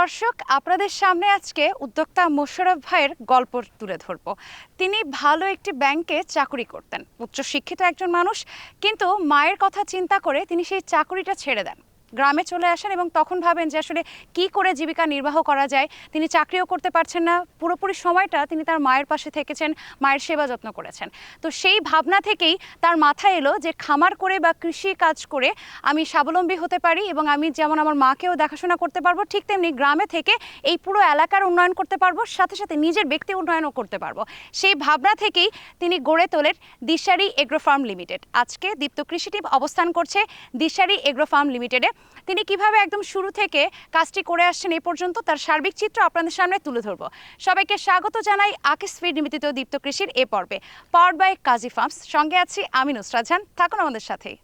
দর্শক, আপনাদের সামনে আজকে উদ্যোক্তা মোশারফ ভাইয়ের গল্প তুলে ধরব। তিনি ভালো একটি ব্যাংকে চাকরি করতেন। উচ্চশিক্ষিত একজন মানুষ, কিন্তু মায়ের কথা চিন্তা করে তিনি সেই চাকরিটা ছেড়ে দেন। গ্রামে চলে আসেন এবং তখন ভাবেন যে আসলে কি করে জীবিকা নির্বাহ করা যায়। তিনি চাকরিও করতে পারছেন না। পুরোপুরি সময়টা তিনি তার মায়ের পাশে থেকেছেন, মায়ের সেবা যত্ন করেছেন। তো সেই ভাবনা থেকেই তার মাথায় এলো যে খামার করে বা কৃষি কাজ করে আমি স্বাবলম্বী হতে পারি এবং আমি যেমন আমার মাকেও দেখাশোনা করতে পারব, ঠিক তেমনি গ্রামে থেকে এই পুরো এলাকার উন্নয়ন করতে পারব, সাথে সাথে নিজের ব্যক্তি উন্নয়নও করতে পারব। সেই ভাবনা থেকেই তিনি গড়ে তোলেন দিশারি এগ্রো ফার্ম লিমিটেড। আজকে দীপ্ত কৃষি টিম অবস্থান করছে দিশারি এগ্রো ফার্ম লিমিটেডে। তিনি কীভাবে একদম শুরু থেকে কাজটি করে আসছেন এ পর্যন্ত তার সার্বিক চিত্র আপনাদের সামনে তুলে ধরবো। সবাইকে স্বাগত জানাই আকিস ফিড নিবেদিত দীপ্ত কৃষির এ পর্বে পাওয়ার বাই কাজী ফার্মস। সঙ্গে আছি আমি নুসরাত থাকুন আমাদের সাথেই।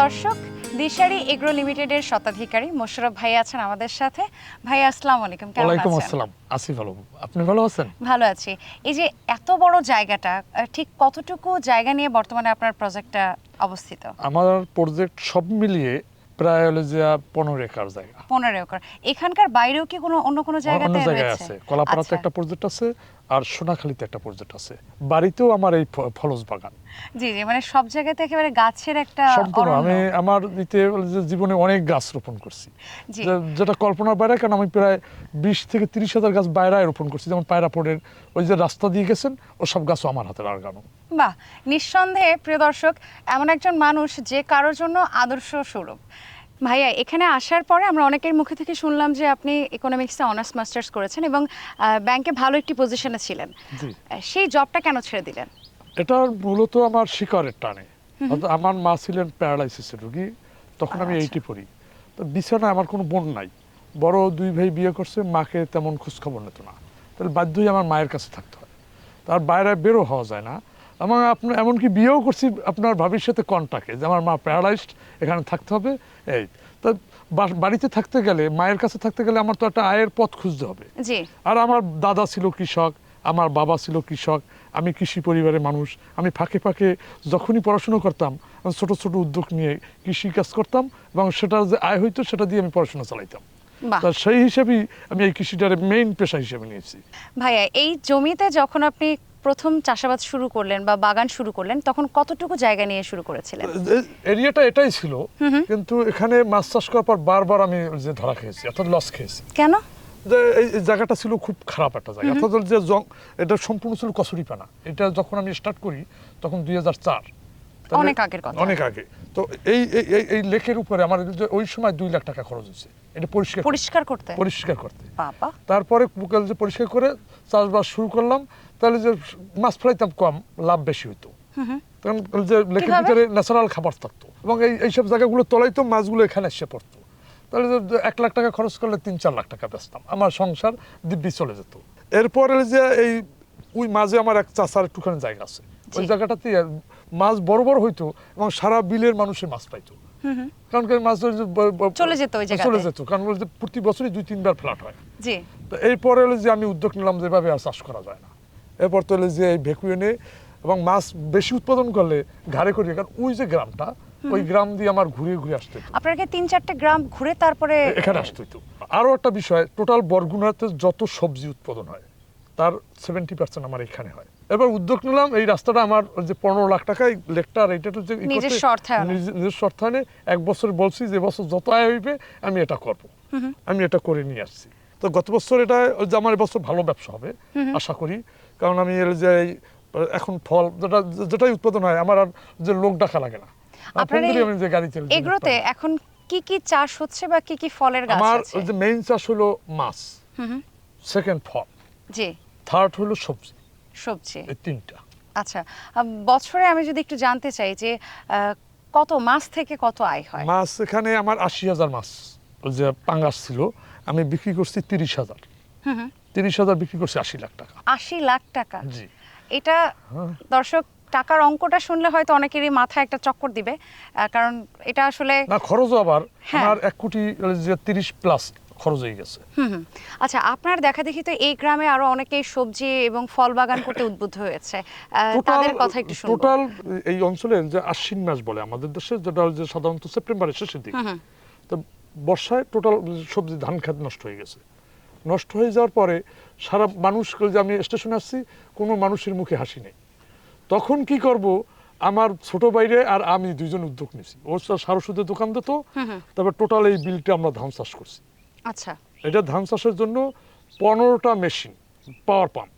দর্শক দিশারি এগ্রো লিমিটেডের স্বত্বাধিকারী মোশাররফ ভাই আছেন আমাদের সাথে। ভাই আসসালামু আলাইকুম কেমন ওয়ালাইকুম আছেন? আসসালাম আসি ভালো। আপনি ভালো আছেন? ভালো আছি। এই যে এত বড় জায়গাটা ঠিক কতটুকু জায়গা নিয়ে বর্তমানে আপনার প্রজেক্টটা অবস্থিত? আমার প্রজেক্ট সব মিলিয়ে প্রায় হলো যে পনেরো একর জায়গা। পনেরো একর। এখানকার বাইরেও কি কোনো অন্য কোনো জায়গাতে আছে। কলাপাড়াতে আচ্ছা। একটা প্রজেক্ট আছে আর সোনাখালীতে একটা প্রজেক্ট আছে। বাড়িতেও আমার এই ফলস বাগান। জি জি মানে সব জায়গাতে একেবারে গাছের একটা সম্পূর্ণ আমি আমার যে জীবনে অনেক গাছ রোপণ করছি। যেটা কল্পনার বাইরে কারণ আমি প্রায় বিশ থেকে তিরিশ হাজার গাছ বাইরে রোপণ করছি। যেমন পায়রাপোর্টের ওই যে রাস্তা দিয়ে গেছেন ও সব গাছও আমার হাতে লাগানো বাহ! নিঃসন্দেহে প্রিয় দর্শক এমন একজন মানুষ যে কারোর জন্য আদর্শ স্বরূপ। ভাইয়া এখানে আসার পরে আমরা অনেকের মুখে থেকে শুনলাম যে আপনি ইকোনমিক্সে অনার্স মাস্টার্স করেছেন এবং ব্যাংকে ভালো একটি পজিশনে ছিলেন। সেই জবটা কেন ছেড়ে দিলেন? এটা মূলত আমার শিকারের টানে। আমার মা ছিলেন প্যারালাইসিসের রোগী তখন আমি আচ্ছা। এইটি পড়ি। তো বিছানায় আমার কোনো বোন নাই। বড় দুই ভাই বিয়ে করছে মাকে তেমন খোঁজখবর নিত না। তাহলে বাধ্যই আমার মায়ের কাছে থাকতে হয়। তার বাইরে বেরো হওয়া যায় না। আমার আপনার এমনকি বিয়েও করছি আপনার ভাবির সাথে যে আমার মা প্যারালাইজড এখানে থাকতে হবে এই। তা বাড়িতে থাকতে গেলে মায়ের কাছে থাকতে গেলে আমার তো একটা আয়ের পথ খুঁজতে হবে। আর আমার দাদা ছিল কৃষক আমার বাবা ছিল কৃষক আমি কৃষি পরিবারের মানুষ আমি ফাঁকে ফাঁকে যখনই পড়াশুনো করতাম আমি ছোট ছোট উদ্যোগ নিয়ে কৃষি কাজ করতাম এবং সেটা যে আয় হইতো সেটা দিয়ে আমি পড়াশোনা চালাইতাম। তা সেই হিসাবেই আমি এই কৃষিটার মেইন পেশা হিসেবে নিয়েছি। ভাইয়া এই জমিতে যখন আপনি প্রথম চাষাবাদ শুরু করলেন বা বাগান শুরু করলেন তখন কতটুকু জায়গা নিয়ে শুরু করেছিলেন? এরিয়াটা এটাই ছিল। কিন্তু এখানে মাছ চাষ করার পর বারবার আমি যে ধরা খেয়েছি অর্থাৎ লস খেয়েছি। কেন? যে এই জায়গাটা ছিল খুব খারাপ একটা জায়গা। অর্থাৎ যে জং এটা সম্পূর্ণ ছিল কচুরিপানা। এটা যখন আমি স্টার্ট করি তখন দুই হাজার চার। অনেক আগের কথা। অনেক আগে। তো এই এই- লেকের উপরে আমার ওই সময় দুই লাখ টাকা খরচ হয়েছে। এটা পরিষ্কার পরিষ্কার করতে? পরিষ্কার করতে। তারপরে বিকাল যে পরিষ্কার করে চাষবাস শুরু করলাম। তাহলে যে মাছ ফ্রাইতাম কম লাভ বেশি হতো কারণ যে লেকের ভিতরে ন্যাচারাল খাবার থাকতো এবং এই এইসব জায়গাগুলো তো মাছগুলো এখানে এসে পড়তো। তাহলে এক লাখ টাকা খরচ করলে তিন চার লাখ টাকা বেচতাম। আমার সংসার দিব্যি চলে যেত। এরপরে যে এই ওই মাঝে আমার এক চাষার একটুখানি জায়গা আছে। ওই জায়গাটাতে মাছ বড় বড় হইতো এবং সারা বিলের মানুষের মাছ পাইতো। কারণ মাছ চলে যেত ওই চলে যেত। কারণ প্রতি বছরই দুই তিনবার ফ্ল্যাট হয়। জি। তো এরপরে যে আমি উদ্যোগ নিলাম যেভাবে আর চাষ করা যায় না। এরপর তো যে এই ভেকুয়ে এনে এবং মাছ বেশি উৎপাদন করলে ঘাড়ে করিয়ে কারণ ওই যে গ্রামটা ওই গ্রাম দিয়ে আমার ঘুরে ঘুরে আসতে আপনাকে তিন চারটে গ্রাম ঘুরে তারপরে এখানে আসতে হতো। আরও একটা বিষয় টোটাল বরগুনাতে যত সবজি উৎপাদন হয় তার সেভেন্টি পার্সেন্ট আমার এখানে হয়। এবার উদ্যোগ নিলাম এই রাস্তাটা আমার যে পনেরো লাখ টাকা এই লেকটা আর এইটা যে ই করতে- নিজস্ব অর্থায়নে। নিজ- এক বছর বলছি যে বছর যত আয় হইবে আমি এটা করব। আমি এটা করে নিয়ে আসছি। তো গত বছর এটা ওই যে আমার এবছর ভালো ব্যবসা হবে আশা করি। কারণ আমি এর যে এখন ফল যেটা যেটাই উৎপাদন হয় আমার আর যে লোক ডাকা লাগে না। আমি যে গাড়ি চালিয়ে এগুলোতে এখন কি কি চাষ হচ্ছে বা কি কি ফলের গাছ আমার যে মেইন চাষ হলো মাছ সেকেন্ড ফল। জি। থার্ড হলো সবজি। সবজি। এই তিনটা। আচ্ছা বছরে আমি যদি একটু জানতে চাই যে কত মাস থেকে কত আয় হয়? মাছ এখানে আমার আশি হাজার মাছ যে পাঙ্গাস ছিল আমি বিক্রি করছি তিরিশ হাজার। তিরিশ হাজার বিক্রি করছি আশি লাখ টাকা। আশি লাখ টাকা। জি। এটা দর্শক টাকার অঙ্কটা শুনলে হয়তো অনেকেরই মাথায় একটা চক্কর দিবে কারণ এটা আসলে না খরচও আবার হ্যাঁ। আমার এক কোটি তিরিশ প্লাস খরচ হয়ে গেছে। আচ্ছা আপনার দেখা দেখি তো এই গ্রামে আরও অনেকেই সবজি এবং ফল বাগান করতে উদ্বুদ্ধ হয়েছে। তাদের কথা একটু শুনব। টোটাল এই অঞ্চলের যে আশ্বিন মাস বলে আমাদের দেশে যেটা যে সাধারণত সেপ্টেম্বরের শেষের দিকে। তো বর্ষায় টোটাল সবজি ধান খাত নষ্ট হয়ে গেছে। নষ্ট হয়ে যাওয়ার পরে সারা মানুষ যে আমি স্টেশনে আসছি কোনো মানুষের মুখে হাসি নেই। তখন কি করব? আমার ছোট বাইরে আর আমি দুইজন উদ্যোগ নিয়েছি ওর সার ওষুধের দোকান দিত তারপর টোটাল এই বিলটা আমরা ধান চাষ করছি। আচ্ছা। এটা ধান চাষের জন্য পনেরোটা মেশিন পাওয়ার পাম্প।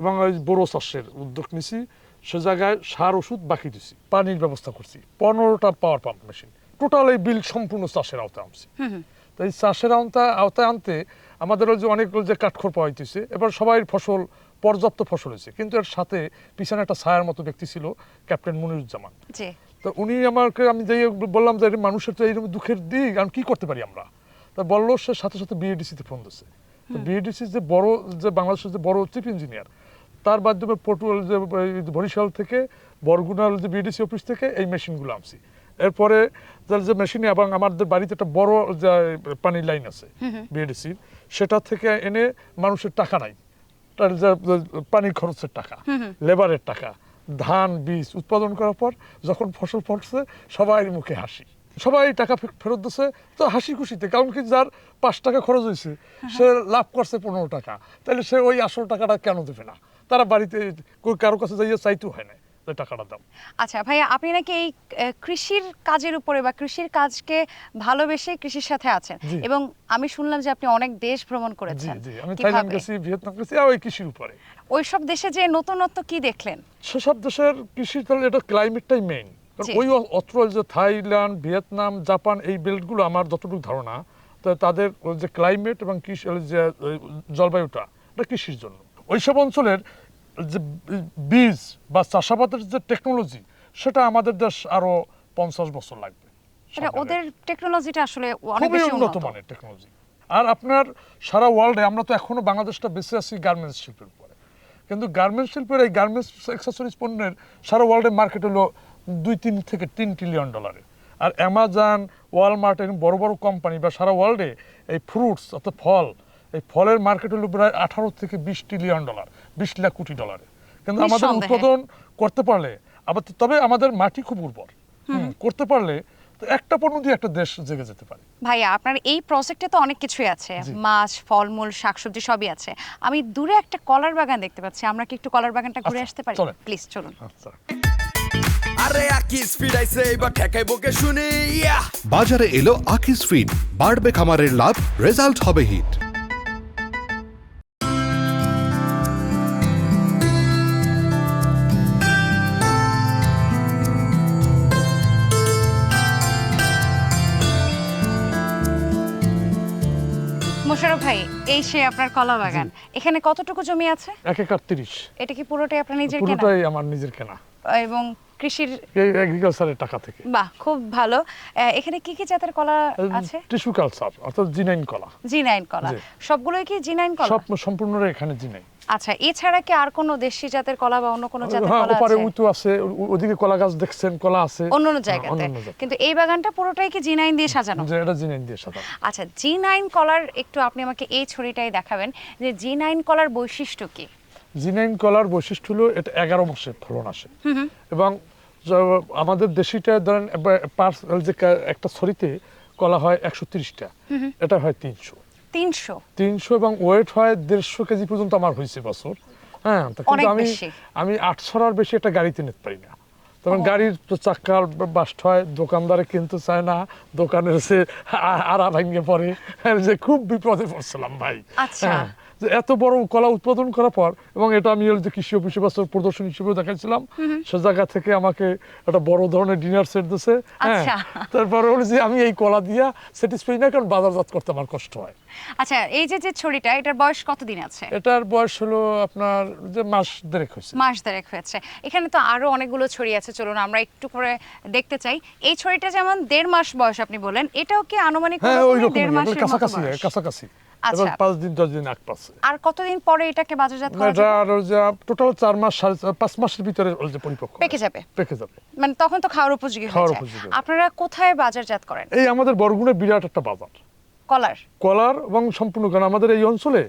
এবং ওই বড়ো চাষের উদ্যোগ নিছি। সে জায়গায় সার ওষুধ বাকি দিছি পানির ব্যবস্থা করছি পনেরোটা পাওয়ার পাম্প মেশিন টোটাল এই বিল সম্পূর্ণ চাষের আওতায় আনছি। তো এই চাষের আওতায় আওতায় আনতে আমাদের যে অনেক যে কাঠখড় পাওয়া হইতেছে এবার সবাই ফসল পর্যাপ্ত ফসল হয়েছে। কিন্তু এর সাথে পিছনে একটা ছায়ার মতো ব্যক্তি ছিল ক্যাপ্টেন মনিরুজ্জামান। তো উনি আমাকে আমি যাই বললাম যে মানুষের তো এইরকম দুঃখের দিক আমি কি করতে পারি আমরা? তা বলল সে সাথে সাথে বিএডিসিতে ফোন দিচ্ছে তো বিএডিসি যে বড় যে বাংলাদেশের যে বড় চিফ ইঞ্জিনিয়ার তার মাধ্যমে পটুয়াল যে বরিশাল থেকে বরগুনার যে বিডিসি অফিস থেকে এই মেশিনগুলো আনছি। এরপরে যে মেশিনে এবং আমাদের বাড়িতে একটা বড় যে পানির লাইন আছে বিএডিসির সেটা থেকে এনে মানুষের টাকা নাই। পানির খরচের টাকা লেবারের টাকা ধান বীজ উৎপাদন করার পর যখন ফসল ফলছে সবাই মুখে হাসি। সবাই টাকা ফেরত দিচ্ছে তো হাসি খুশিতে কারণ কি যার পাঁচ টাকা খরচ হয়েছে সে লাভ করছে পনেরো টাকা। তাহলে সে ওই আসল টাকাটা কেন দেবে না? তারা বাড়িতে কারও কাছে যাইয়ে চাইতেও হয় না যে টাকাটা দাম আচ্ছা ভাইয়া আপনি নাকি এই কৃষির কাজের উপরে বা কৃষির কাজকে ভালোবেসে কৃষির সাথে আছেন? এবং আমি শুনলাম যে আপনি অনেক দেশ ভ্রমণ করেছেন। জি আমি থাইল্যান্ড গেছি ভিয়েতনাম গেছি আর ওই কৃষির উপরে। ওইসব দেশে যে নতুনত্ব কি দেখলেন? সেসব দেশের কৃষি তাহলে এটা ক্লাইমেটটাই মেইন ওই অত্র যে থাইল্যান্ড ভিয়েতনাম জাপান এই বেল্টগুলো আমার যতটুকু ধারণা তো তাদের যে ক্লাইমেট এবং কৃষি যে জলবায়ুটা এটা কৃষির জন্য। ওইসব অঞ্চলের যে বীজ বা চাষাবাদের যে টেকনোলজি সেটা আমাদের দেশ আরও পঞ্চাশ বছর লাগবে ওদের টেকনোলজিটা আসলে অনেক খুবই বেশি উন্নত মানের টেকনোলজি আর আপনার সারা ওয়ার্ল্ডে আমরা তো এখনও বাংলাদেশটা বেঁচে আছি গার্মেন্টস শিল্পের উপরে। কিন্তু গার্মেন্টস শিল্পের এই গার্মেন্টস অ্যাক্সেসরিজ পণ্যের সারা ওয়ার্ল্ডের মার্কেট হলো দুই তিন থেকে তিন ট্রিলিয়ন ডলারের আর অ্যামাজন ওয়ালমার্ট এরকম বড় বড় কোম্পানি বা সারা ওয়ার্ল্ডে এই ফ্রুটস অর্থাৎ ফল এই ফলের মার্কেট হলো প্রায় আঠারো থেকে বিশ ট্রিলিয়ন ডলার বিশ লাখ কোটি ডলারে কিন্তু আমাদের উৎপাদন করতে পারলে আবার তবে আমাদের মাটি খুব উর্বর। করতে পারলে তো একটা পণ্য দিয়ে একটা দেশ জেগে যেতে পারে। ভাইয়া আপনার এই প্রজেক্টে তো অনেক কিছুই আছে। মাছ ফলমূল শাকসবজি সবই আছে। আমি দূরে একটা কলার বাগান দেখতে পাচ্ছি। আমরা কি একটু কলার বাগানটা ঘুরে আচ্ছা, আসতে পারি? প্লিজ চলুন। আচ্ছা। আরে আকিস ফিরাইছে এবার ঠেকাই বকে শুনি। ইয়া! বাজারে এলো আকিস ফিড বাড়বে খামারের লাভ রেজাল্ট হবে হিট এই সে আপনার কলা বাগান এখানে কতটুকু জমি আছে? এক একর তিরিশ। এটা কি পুরোটাই আপনার নিজের কেনা? পুরোটাই আমার নিজের কেনা। এবং কৃষির এই এগ্রিকালচারের টাকা থেকে। বাহ খুব ভালো। এখানে কি কি জাতের কলা আছে? টিস্যু কালচার অর্থাৎ জিনাইন কলা। জি নাইন কলা। সবগুলোই কি জি নাইন কলা? সব এখানে জিনাই আচ্ছা এছাড়া কি আর কোনো দেশি জাতের কলা বা অন্য কোনো জাতের হ্যাঁ কলা ওপারে আছে? উঁচু আছে ওদিকে কলা গাছ দেখছেন কলা আছে। অন্য অন্য হ্যাঁ, জায়গাতে। কিন্তু এই বাগানটা পুরোটাই কি জি নাইন দিয়ে সাজানো? এটা জিনাইন দিয়ে সাদা আচ্ছা জি নাইন কলার একটু আপনি আমাকে এই ছড়িটাই দেখাবেন যে জি নাইন কলার বৈশিষ্ট্য কি? জিনাইন কলার বৈশিষ্ট্য হলো এটা এগারো মাসে ফলন আসে। এবং আমাদের দেশিটা ধরেন যে একটা ছড়িতে কলা হয় একশো তিরিশটা। এটা হয় তিনশো। তিনশো? তিনশো এবং ওয়েট হয় দেড়শো কেজি পর্যন্ত আমার হয়েছে বছর। হ্যাঁ কিন্তু আমি। আমি আটশোর বেশি একটা গাড়িতে নিতে পারি না। তখন গাড়ির চাক্কার বাস্ট হয় দোকানদারে কিনতে চায় না দোকানের সে আড়া ভেঙে পড়ে। যে খুব বিপদে পড়ছিলাম ভাই। আচ্ছা। হ্যাঁ, যে এত বড় কলা উৎপাদন করার পর এবং এটা আমি যে কৃষি অফিসে বছর প্রদর্শন হিসেবে দেখাচ্ছিলাম সে জায়গা থেকে আমাকে একটা বড় ধরনের ডিনার সেট দিছে হ্যাঁ। আচ্ছা। তারপরে হলো যে আমি এই কলা দিয়া স্যাটিসফাই না কারণ বাজারজাত করতে আমার কষ্ট হয়। আচ্ছা এই যে যে ছড়িটা এটার বয়স কতদিন আছে? এটার বয়স হলো আপনার যে মাস দেড়েক হয়েছে। মাস দেড়েক হয়েছে। এখানে তো আরও অনেকগুলো ছড়ি আছে চলুন আমরা একটু করে দেখতে চাই। এই ছড়িটা যেমন দেড় মাস বয়স আপনি বলেন এটাও কি আনুমানিক হ্যাঁ ওই রকম দেড় মাসের কাছাকাছি কাছাকাছি। এবং আচ্ছা। পাঁচ দিন দশ দিন আগ পাচ্ছে। আর কতদিন পরে এটাকে বাজারজাত করা যাবে? আর যে টোটাল চার মাস সাড়ে পাঁচ মাসের ভিতরে ওই যে পরিপক্ক পেকে যাবে। পেকে যাবে। মানে তখন তো খাওয়ার উপযোগী হয়ে খাওয়ার যায়। উপযোগী আপনারা কোথায় বাজারজাত করেন? এই আমাদের বরগুনে বিরাট একটা বাজার। কলার? কলার এবং সম্পূর্ণ কারণ আমাদের এই অঞ্চলে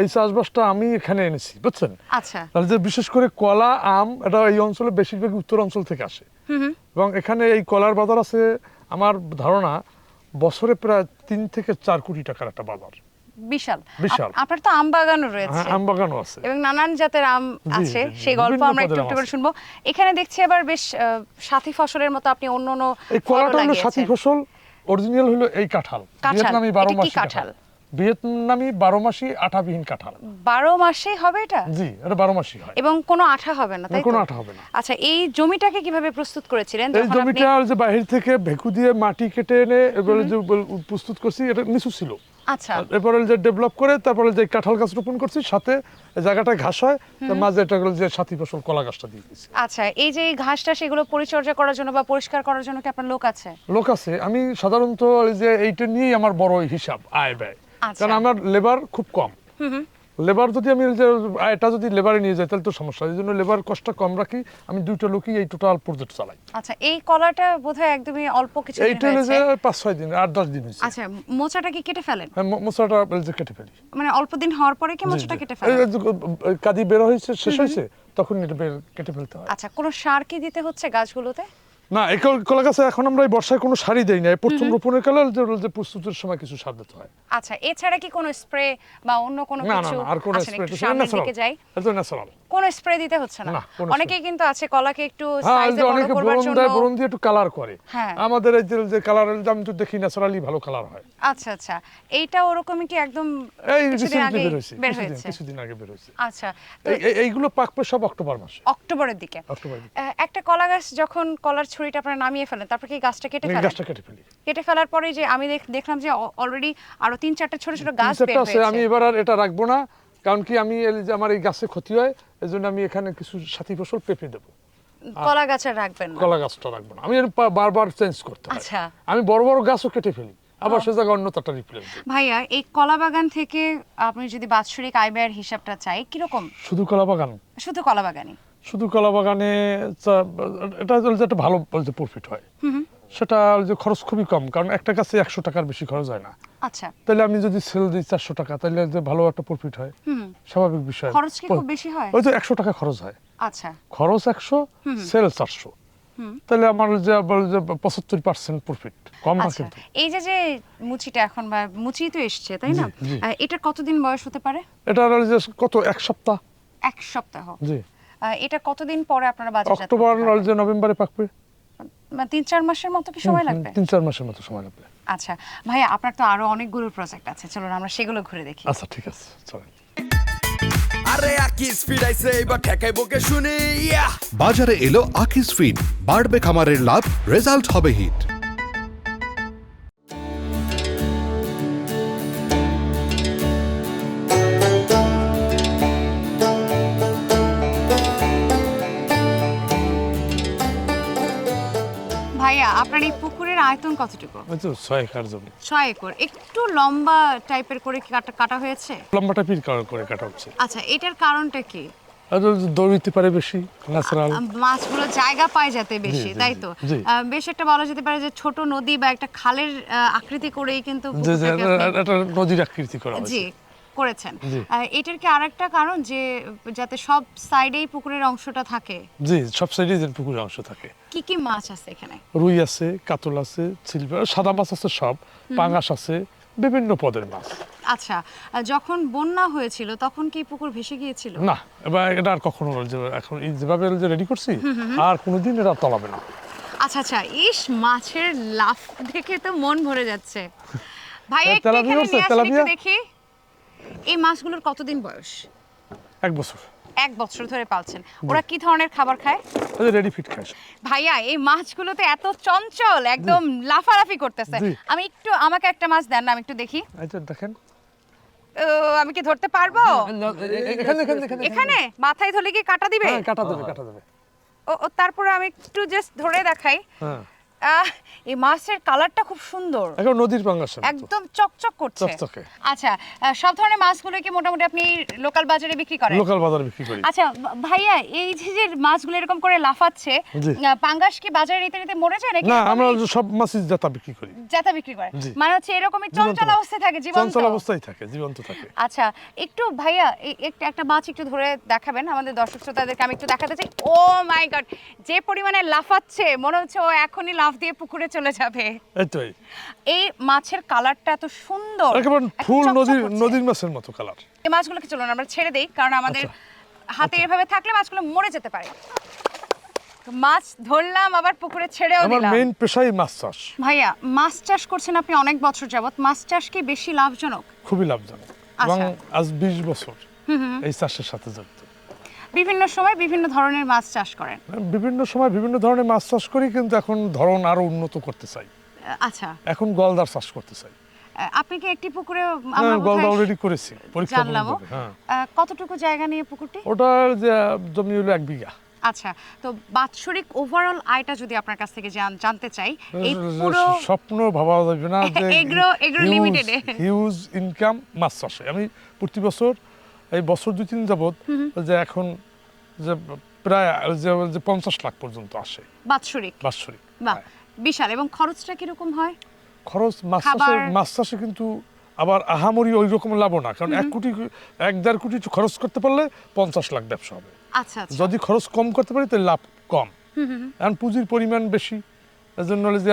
এই চাষবাসটা আমি এখানে এনেছি বুঝছেন? আচ্ছা। তাহলে যে বিশেষ করে কলা আম এটা এই অঞ্চলে বেশিরভাগ উত্তর অঞ্চল থেকে আসে। এবং এখানে এই কলার বাজার আছে আমার ধারণা বছরে প্রায় তিন থেকে চার কোটি টাকার একটা বাজার। বিশাল। বিশাল। আপনার তো আম বাগানও রয়েছে। হ্যাঁ আম বাগানও আছে। এবং নানান জাতের আম আছে। সেই গল্প আমরা একটু একটু করে শুনব। এখানে দেখছি আবার বেশ সাথী ফসলের মতো আপনি অন্য অন্য এই কলাটা হলো সাথী ফসল অরিজিনাল হলো এই কাঁঠাল। ভিয়েতনামি বারো মাসি কাঁঠাল? ভিয়েতনামি বারো মাসি আঠাবিহীন কাঁঠাল। বারো মাসেই হবে এটা? জি এটা বারো মাসি হয়। এবং কোনো আঠা হবে না তাই কোনো আঠা হবে না। আচ্ছা এই জমিটাকে কীভাবে প্রস্তুত করেছিলেন এই জমিটা যে বাহির থেকে ভেকু দিয়ে মাটি কেটে এনে এবারে যে প্রস্তুত করছি এটা নিচু ছিল। আচ্ছা। এরপরে যে ডেভেলপ করে তারপরে যে কাঁঠাল গাছ রোপণ করছি সাথে জায়গাটা ঘাস হয় তার মাঝে এটা যে সাথী ফসল কলা গাছটা দিয়ে দিয়েছি আচ্ছা এই যে ঘাসটা সেগুলো পরিচর্যা করার জন্য বা পরিষ্কার করার জন্য কি আপনার লোক আছে? লোক আছে। আমি সাধারণত এই যে এইটা নিয়েই আমার বড় হিসাব আয় ব্যয়। আচ্ছা। কারণ আমার লেবার খুব কম। লেবার যদি আমি আয়টা যদি লেবারে নিয়ে যাই তাহলে তো সমস্যা। এই জন্য লেবার কষ্ট কম রাখি। আমি দুইটা লোকই এই টোটাল প্রজেক্ট চালাই। আচ্ছা এই কলাটা বোধহয় একদমই অল্প কিছু দিন এইটা হয়েছে। পাঁচ ছয় দিন আট দশ দিন হয়েছে। আচ্ছা মোচাটা কি কেটে ফেলেন? হ্যাঁ ম- মশলাটা যে কেটে ফেলি। মানে অল্প দিন হওয়ার পরে কি মোচাটা কেটে ফেলেন? কাদি বের হয়েছে শেষ হয়েছে তখন এটা কেটে ফেলতে হয়। আচ্ছা কোনো সার কি দিতে হচ্ছে গাছগুলোতে? না এই কল- গাছে এখন আমরা এই বর্ষায় কোনো সারই দেই না। প্রথম রোপণের কালে যে প্রস্তুতের সময় কিছু সার দিতে হয়। আচ্ছা এছাড়া কি কোনো স্প্রে বা অন্য কোনো কিছু আর কোনো স্প্রে একটু সামনের দিকে যাই। এটা ন্যাচারাল কোনো স্প্রে দিতে হচ্ছে না। অনেকেই কিন্তু আছে কলাকে একটু হ্যাঁ সাইজে বড় অনেকে করবার জন্য। দেয় বরণ দিয়ে একটু কালার করে। হ্যাঁ। আমাদের এই যে- কালার আমি তো দেখি ন্যাচারালি ভালো কালার হয়। আচ্ছা আচ্ছা। এইটা ওরকমই কি একদম এই কিছুদিন আগে বের হয়েছে? কিছুদিন- আগে বের হয়েছে আচ্ছা তো এই- এই- এইগুলো পাকবে সব অক্টোবর মাসে। অক্টোবরের দিকে। একটা কলা গাছ যখন কলার ছুরিটা আপনারা নামিয়ে ফেলেন তারপর কি গাছটা কেটে ফেলেন? গাছটা কেটে ফেলি। কেটে ফেলার পরে যে আমি দেখলাম যে অলরেডি আরও তিন চারটে ছোট ছোট গাছ বের আছে আমি এবার আর এটা রাখব না কারণ কি আমি এই যে আমার এই গাছে ক্ষতি হয় এই জন্য আমি এখানে কিছু সাথী ফসল পেঁপে দেবো। কলা গাছ রাখবেন না। কলা গাছটা রাখব না। আমি বারবার চেঞ্জ করতে আচ্ছা। আমি বড় বড় গাছও কেটে ফেলি আবার সে জায়গায় অন্য তারটা রিপ্লেস ভাইয়া এই কলা বাগান থেকে আপনি যদি বাৎসরিক আয় ব্যয়ের হিসাবটা চাই কীরকম? শুধু কলা বাগান। শুধু কলা বাগানই। শুধু কলা বাগানে এটা একটা ভালো যে প্রফিট হয়। সেটা যে খরচ খুবই কম কারণ একটা গাছে একশো টাকার বেশি খরচ হয় না। আচ্ছা। তাহলে আমি যদি সেল দিই চারশো টাকা তাহলে যে ভালো একটা প্রফিট হয়। স্বাভাবিক বিষয়। খরচ কি খুব বেশি হয়? ওই তো একশো টাকা খরচ হয়। আচ্ছা। খরচ একশো সেল চারশো। তাহলে আমার যে যে পঁচাত্তর পার্সেন্ট প্রফিট কম না আচ্ছা। কিন্তু। এই যে যে মুচিটা এখন বা মুচি তো এসছে তাই না। এটার কতদিন বয়স হতে পারে? এটা যে কত এক সপ্তাহ? এক সপ্তাহ। জি। এটা কতদিন পরে আপনারা করতে অক্টোবর নভেম্বরে পাকবে। মানে তিন চার মাসের মতো কি সময় লাগবে? তিন চার মাসের মতো সময় লাগবে। আচ্ছা ভাইয়া আপনার তো আরও অনেকগুলো প্রজেক্ট আছে। চলুন আমরা সেগুলো ঘুরে দেখি। আচ্ছা ঠিক আছে চলেন। আরে আকি স্পিড আইছে এবার ঠেকাই বকে শুনি। ইয়া! বাজারে এলো আকিস ফিড। বাড়বে খামারের লাভ রেজাল্ট হবে হিট। আয়তন কতটুকু? ওই তো ছয় একর জমি। ছয় একর। একটু লম্বা টাইপের করে কি কাটা কাটা হয়েছে? লম্বাটা পির করে কাটা হচ্ছে। আচ্ছা এটার কারণটা কি? দৌড়িতে পারে বেশি ন্যাচারাল। মাছগুলো জায়গা পায় যাতে বেশি তাই তো? বেশ একটা বলা যেতে পারে যে ছোট নদী বা একটা খালের আকৃতি করেই কিন্তু নদীর আকৃতি করা জি হয়েছে। করেছেন। এটার কি আরেকটা কারণ যে যাতে সব সাইডেই পুকুরের অংশটা থাকে? জি সব সাইডে যে পুকুরের অংশ থাকে। কি কি মাছ আছে এখানে? রুই আছে কাতল আছে সিলভার সাদা মাছ আছে সব। পাঙাশ আছে বিভিন্ন পদের মাছ। আচ্ছা যখন বন্যা হয়েছিল তখন কি পুকুর ভেসে গিয়েছিল? না এবার এটা আর কখনো এখন যেভাবে রেডি করছি আর কোনোদিন এটা তলাবে না। আচ্ছা আচ্ছা ইস মাছের লাফ দেখে তো মন ভরে যাচ্ছে। ভাই একটু দেখি। এই মাছগুলোর কতদিন বয়স? এক বছর। এক বছর ধরে পালছেন। ওরা কি ধরনের খাবার খায়? রেডি ফিট খাস ভাইয়া এই মাছগুলোতে এত চঞ্চল একদম লাফালাফি করতেছে। আমি একটু আমাকে একটা মাছ দেন না আমি একটু দেখি। আচ্ছা দেখেন। ও, আমি কি ধরতে পারব? এখানে এখানে এখানে এখানে। মাথায় ধরলে কি কাটা দিবে? হ্যাঁ কাটা দেবে কাটা দেবে। ও তারপরে আমি একটু জাস্ট ধরে দেখাই। হ্যাঁ। এই মাছের কালারটা খুব সুন্দর। এখন নদীর পাঙ্গাস একদম চকচক করছে। চকচকে। আচ্ছা সব ধরনের মাছগুলো কি মোটামুটি আপনি লোকাল বাজারে বিক্রি করেন? লোকাল বাজারে বিক্রি করি। আচ্ছা ভাইয়া এই যে যে মাছগুলো এরকম করে লাফাচ্ছে পাঙ্গাস কি বাজারে রীতিনীতি মরে যায় নাকি না আমরা সব মাছই জাতা বিক্রি করি। জাতা বিক্রি করে মানে হচ্ছে এরকমই চঞ্চল অবস্থায় থাকে জীবন্ত। চঞ্চল অবস্থায় থাকে জীবন্ত থাকে। আচ্ছা একটু ভাইয়া একটা একটা মাছ একটু ধরে দেখাবেন আমাদের দর্শক শ্রোতাদেরকে আমি একটু দেখাতে চাই। ও মাই গড যে পরিমাণে লাফাচ্ছে মনে হচ্ছে ও এখনই লাফ দিয়ে পুকুরে চলে যাবে। এই মাছের কালারটা এত সুন্দর একেবারে ফুল নদীর নদীর মাছের মতো কালার। এই মাছগুলোকে চলুন আমরা ছেড়ে দেই কারণ আমাদের হাতে এভাবে থাকলে মাছগুলো মরে যেতে পারে। মাছ ধরলাম আবার পুকুরে ছেড়েও আমার মেইন পেশাই মাছ চাষ। ভাইয়া মাছ চাষ করছেন আপনি অনেক বছর যাবত মাছ চাষ কি বেশি লাভজনক? খুবই লাভজনক। এবং আচ্ছা। আজ বিশ বছর এই চাষের সাথে বিভিন্ন সময় বিভিন্ন ধরনের মাছ চাষ করেন। বিভিন্ন সময় বিভিন্ন ধরনের মাছ চাষ করি কিন্তু এখন ধরন আরও উন্নত করতে চাই। আচ্ছা। এখন গলদার চাষ করতে চাই। আপনি কি একটি পুকুরে আমরা হ্যাঁ, গলদা অলরেডি করেছি পরীক্ষা হ্যাঁ। কতটুকু জায়গা নিয়ে পুকুরটি? ওটার জমি হলো এক বিঘা। আচ্ছা তো বাৎসরিক ওভারঅল আয়টা যদি আপনার কাছ থেকে জানতে চাই এই পুরো স্বপ্ন ভাবা যাবে না যে এগ্রো- এগ্রো হিউজ ইনকাম মাছ চাষে আমি প্রতি বছর এই বছর দুই তিন যাবত যে এখন যে প্রায় যে পঞ্চাশ লাখ পর্যন্ত আসে। বাৎসরিক। বাৎসরিক হ্যাঁ। বিশাল। এবং খরচটা কীরকম হয়? খরচ মাছ চাষে মাছ চাষে কিন্তু আবার আহামরি ওই রকম লাভও না। কারণ এক কোটি এক দেড় কোটি খরচ করতে পারলে পঞ্চাশ লাখ ব্যবসা হবে। আচ্ছা আচ্ছা। যদি খরচ কম করতে পারি তাহলে লাভ কম। এখন পুঁজির পরিমাণ বেশি। এর জন্য যে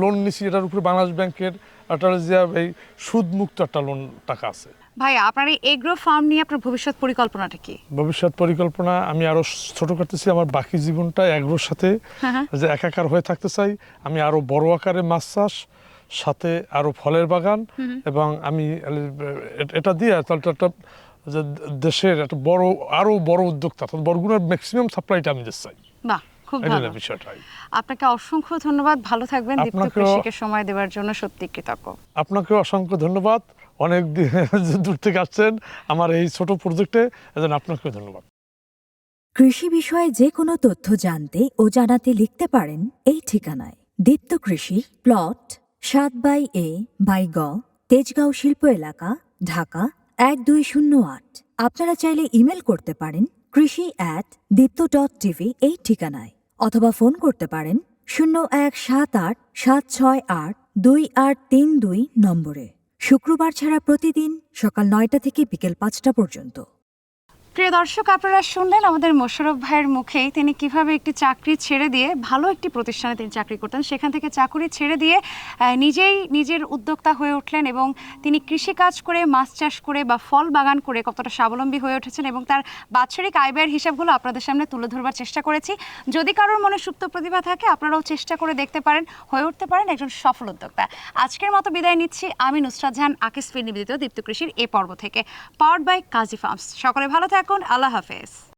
লোন নিছি এটার উপরে বাংলাদেশ ব্যাংকের একটা যে এই সুদ মুক্ত একটা লোন টাকা আছে। ভাইয়া আপনার এই এগ্রো ফার্ম নিয়ে আপনার ভবিষ্যৎ পরিকল্পনাটা কি? ভবিষ্যৎ পরিকল্পনা আমি আরও ছোট করতেছি আমার বাকি জীবনটা এগ্রোর সাথে যে একাকার হয়ে থাকতে চাই। আমি আরও বড় আকারে মাছ চাষ সাথে আরও ফলের বাগান এবং আমি এটা দিয়ে একটা যে দেশের একটা বড় আরও বড় উদ্যোক্তা অর্থাৎ বরগুনার ম্যাক্সিমাম সাপ্লাইটা আমি দিতে চাই। বাহ খুব ভালো। আপনাকে অসংখ্য ধন্যবাদ ভালো থাকবেন দীপ্ত কৃষিকে সময় দেওয়ার জন্য সত্যি কৃতজ্ঞ। আপনাকে অসংখ্য ধন্যবাদ। অনেক দূর থেকে আসছেন আমার এই ছোট প্রজেক্টে এজন্য আপনাকে ধন্যবাদ। কৃষি বিষয়ে যে কোনো তথ্য জানতে ও জানাতে লিখতে পারেন এই ঠিকানায়। দীপ্ত কৃষি প্লট সাত বাই এ, বাই গ, তেজগাঁও শিল্প এলাকা, ঢাকা, এক দুই শূন্য আট। আপনারা চাইলে ইমেল করতে পারেন কৃষি অ্যাট দীপ্ত ডট টিভি এই ঠিকানায়। অথবা ফোন করতে পারেন শূন্য এক সাত আট সাত ছয় আট দুই আট তিন দুই নম্বরে। শুক্রবার ছাড়া প্রতিদিন সকাল নয়টা থেকে বিকেল পাঁচটা পর্যন্ত। প্রিয় দর্শক, আপনারা শুনলেন আমাদের মোশারফ ভাইয়ের মুখেই। তিনি কীভাবে একটি চাকরি ছেড়ে দিয়ে, ভালো একটি প্রতিষ্ঠানে তিনি চাকরি করতেন, সেখান থেকে চাকরি ছেড়ে দিয়ে নিজেই নিজের উদ্যোক্তা হয়ে উঠলেন এবং তিনি কৃষিকাজ করে, মাছ চাষ করে বা ফল বাগান করে কতটা স্বাবলম্বী হয়ে উঠেছেন এবং তার বাৎসরিক আয় ব্যয়ের হিসাবগুলো আপনাদের সামনে তুলে ধরবার চেষ্টা করেছি। যদি কারোর মনে সুপ্ত প্রতিভা থাকে, আপনারাও চেষ্টা করে দেখতে পারেন, হয়ে উঠতে পারেন একজন সফল উদ্যোক্তা। আজকের মতো বিদায় নিচ্ছি। আমি নুসরাত জাহান, আকিস ফির নিবেদিত দীপ্ত কৃষির এ পর্ব থেকে পাওয়ার বাই কাজী ফার্মস। সকলে ভালো থাকুন আল্লাহ হাফেজ।